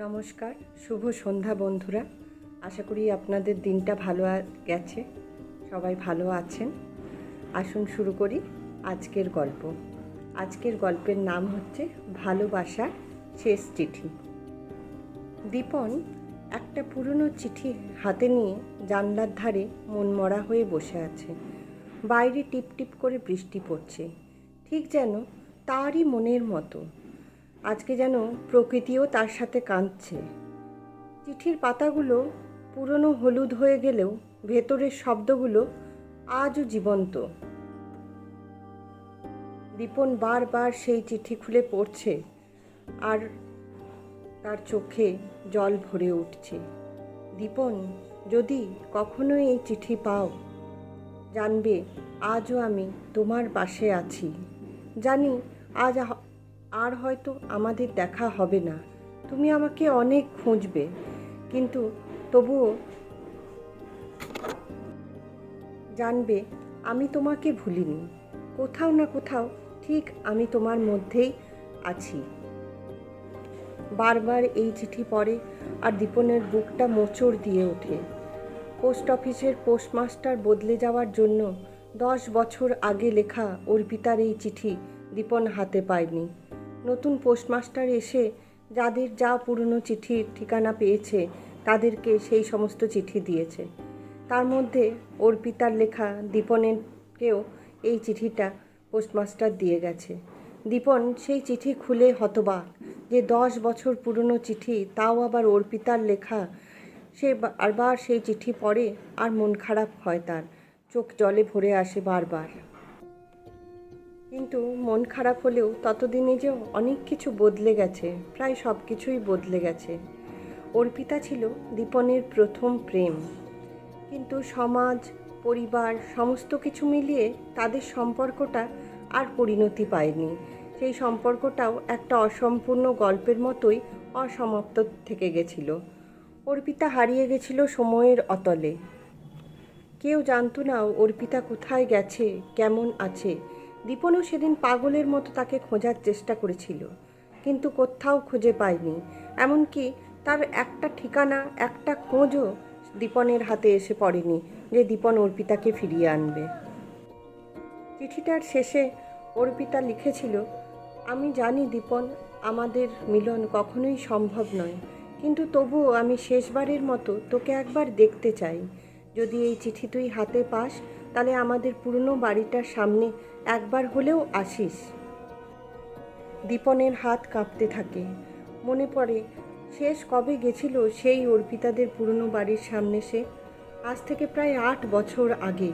নমস্কার, শুভ সন্ধ্যা বন্ধুরা। আশা করি আপনাদের দিনটা ভালো গেছে। সবাই ভালো আছেন। আসুন শুরু করি আজকের গল্প। আজকের গল্পের নাম হচ্ছে ভালোবাসার শেষ চিঠি। দীপন একটা পুরনো চিঠি হাতে নিয়ে জানলার ধারে মনমরা হয়ে বসে আছে। বাইরে টিপ টিপ করে বৃষ্টি পড়ছে। ঠিক যেন তারই মনের মতো। আজকে যেন প্রকৃতিও তার সাথে কাঁদছে। চিঠির পাতাগুলো পুরনো হলুদ হয়ে গেলেও ভেতরের শব্দগুলো আজও জীবন্ত। দীপন বারবার সেই চিঠি খুলে পড়ছে আর তার চোখে জল ভরে উঠছে। দীপন, যদি কখনো এই চিঠি পাও, জানবে আজও আমি তোমার পাশে আছি। জানি আজ আর হয়তো আমাদের দেখা হবে না। তুমি আমাকে অনেক খুঁজবে, কিন্তু তবুও জানবে আমি তোমাকে ভুলিনি। কোথাও না কোথাও ঠিক আমি তোমার মধ্যেই আছি। বারবার এই চিঠি পড়ে আর দীপনের বুকটা মোচড় দিয়ে ওঠে। পোস্ট অফিসের পোস্টমাস্টার বদলে যাওয়ার জন্য দশ বছর আগে লেখা অর্পিতার এই চিঠি দীপন হাতে পায়নি। নতুন পোস্টমাস্টার এসে যাদের যা পুরনো চিঠির ঠিকানা পেয়েছে, তাদেরকে সেই সমস্ত চিঠি দিয়েছে। তার মধ্যে অর্পিতার লেখা দীপনেরকেও এই চিঠিটা পোস্টমাস্টার দিয়ে গেছে। দীপন সেই চিঠি খুলে হতবাক যে দশ বছর পুরনো চিঠি, তাও আবার অর্পিতার লেখা। সে বারবার সেই চিঠি পড়ে আর মন খারাপ হয় তার। চোখ জলে ভরে আসে বারবার কিন্তু মন খারাপ হলেও ততদিনে যে অনেক কিছু বদলে গেছে, প্রায় সব কিছুই বদলে গেছে। অর্পিতা ছিল দীপনের প্রথম প্রেম। কিন্তু সমাজ, পরিবার, সমস্ত কিছু মিলিয়ে তাদের সম্পর্কটা আর পরিণতি পায়নি। সেই সম্পর্কটাও একটা অসম্পূর্ণ গল্পের মতোই অসমাপ্ত থেকে গেছিল। অর্পিতা হারিয়ে গেছিল সময়ের অতলে। কেউ জানতো না অর্পিতা কোথায় গেছে, কেমন আছে। দীপনও সেদিন পাগলের মতো তাকে খোঁজার চেষ্টা করেছিল, কিন্তু কোথাও খুঁজে পায়নি। এমনকি তার একটা ঠিকানা, একটা খোঁজও দীপনের হাতে এসে পড়েনি যে দীপন অর্পিতাকে ফিরিয়ে আনবে। চিঠিটার শেষে অর্পিতা লিখেছিল, আমি জানি দীপন, আমাদের মিলন কখনোই সম্ভব নয়, কিন্তু তবুও আমি শেষবারের মতো তোকে একবার দেখতে চাই। যদি এই চিঠি তুই হাতে পাস, তাহলে আমাদের পুরনো বাড়িটার সামনে একবার হলেও আসিস। দীপনের হাত কাঁপতে থাকে। মনে পড়ে, শেষ কবে গেছিল সেই অর্পিতাদের পুরনো বাড়ির সামনে সে? আজ থেকে প্রায় আট বছর আগে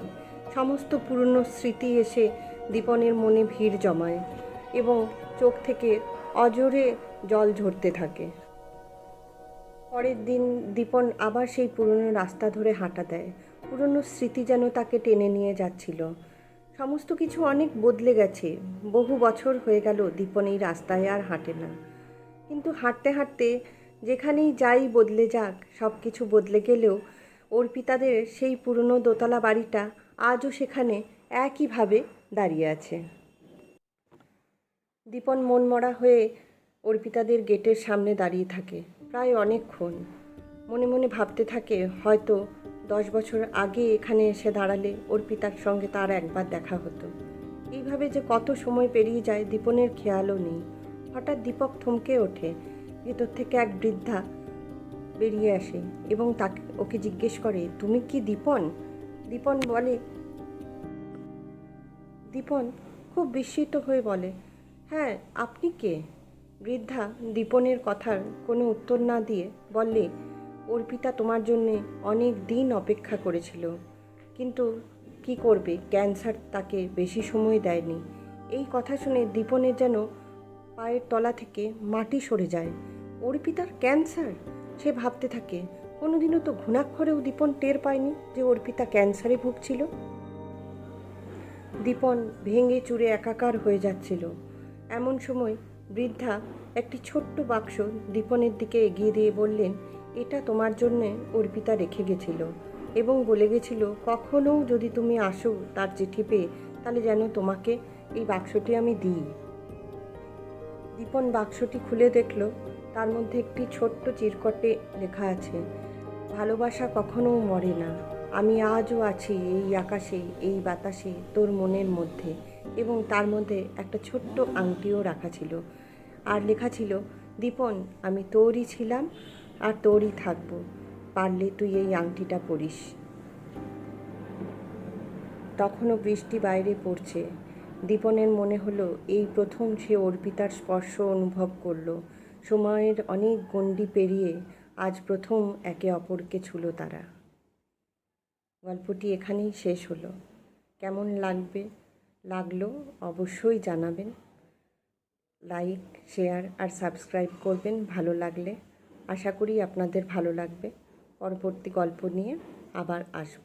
সমস্ত পুরনো স্মৃতি এসে দীপনের মনে ভিড় জমায় এবং চোখ থেকে অজরে জল ঝরতে থাকে। পরের দিন দীপন আবার সেই পুরনো রাস্তা ধরে হাঁটা দেয়। পুরনো স্মৃতি যেন তাকে টেনে নিয়ে যাচ্ছিল। সমস্ত কিছু অনেক বদলে গেছে। বহু বছর হয়ে গেল দীপন এই রাস্তায় আর হাঁটে না। কিন্তু হাঁটতে হাঁটতে যেখানেই যাই বদলে যাক সব কিছু বদলে গেলেও অর্পিতাদের সেই পুরনো দোতলা বাড়িটা আজও সেখানে একইভাবে দাঁড়িয়ে আছে। দীপন মনমরা হয়ে অর্পিতাদের গেটের সামনে দাঁড়িয়ে থাকে, প্রায় অনেকক্ষণ। মনে মনে ভাবতে থাকে, হয়তো দশ বছর আগে এখানে এসে দাঁড়ালে অর্পিতার সঙ্গে তার একবার দেখা হতো। এইভাবে যে কত সময় পেরিয়ে যায় দীপনের খেয়ালও নেই। হঠাৎ দীপক থমকে ওঠে। ভেতর থেকে এক বৃদ্ধা বেরিয়ে আসে এবং তাকে, ওকে জিজ্ঞেস করে, তুমি কি দীপন? দীপন বলে, দীপন? খুব বিস্মিত হয়ে বলে হ্যাঁ আপনি কে? বৃদ্ধা দীপনের কথার কোনো উত্তর না দিয়ে বললে অর্পিতা তোমার জন্যে অনেক দিন অপেক্ষা করেছিল। কিন্তু কি করবে? ক্যান্সার তাকে বেশি সময় দেয়নি। এই কথা শুনে দীপনের যেন পায়ের তলা থেকে মাটি সরে যায়। অর্পিতার ক্যান্সার? সে ভাবতে থাকে, কোনোদিনও তো ঘুণাক্ষরেও দীপন টের পায়নি যে অর্পিতা ক্যান্সারে ভুগছিল। দীপন ভেঙে চুরে একাকার হয়ে যাচ্ছিল। এমন সময় বৃদ্ধা একটি ছোট্ট বাক্স দীপনের দিকে এগিয়ে দিয়ে বললেন এটা তোমার জন্যে অর্পিতা রেখে গেছিল এবং বলে গেছিল কখনও যদি তুমি আসো তার চিঠি পেয়ে, তাহলে যেন তোমাকে এই বাক্সটি আমি দিই দীপন বাক্সটি খুলে দেখল, তার মধ্যে একটি ছোট্ট চিরকটে লেখা আছে, ভালোবাসা কখনো মরে না। আমি আজও আছি এই আকাশে, এই বাতাসে, তোর মনের মধ্যে এবং তার মধ্যে একটা ছোট্ট আংটিও রাখা ছিল। আর লেখা ছিল, দীপন, আমি তোরই ছিলাম আর তোরই থাকব, পারলে তুই এই আংটিটা পরিস। তখনও বৃষ্টি বাইরে পড়ছে। দীপনের মনে হলো, এই প্রথম সে অর্পিতার স্পর্শ অনুভব করল। সময়ের অনেক গণ্ডি পেরিয়ে আজ প্রথম একে অপরকে ছুলো তারা। গল্পটি এখানেই শেষ হলো। কেমন লাগবে? লাগল অবশ্যই জানাবেন। লাইক, শেয়ার আর সাবস্ক্রাইব করবেন ভালো লাগলে। আশা করি আপনাদের ভালো লাগবে। পরবর্তী গল্প নিয়ে আবার আসব।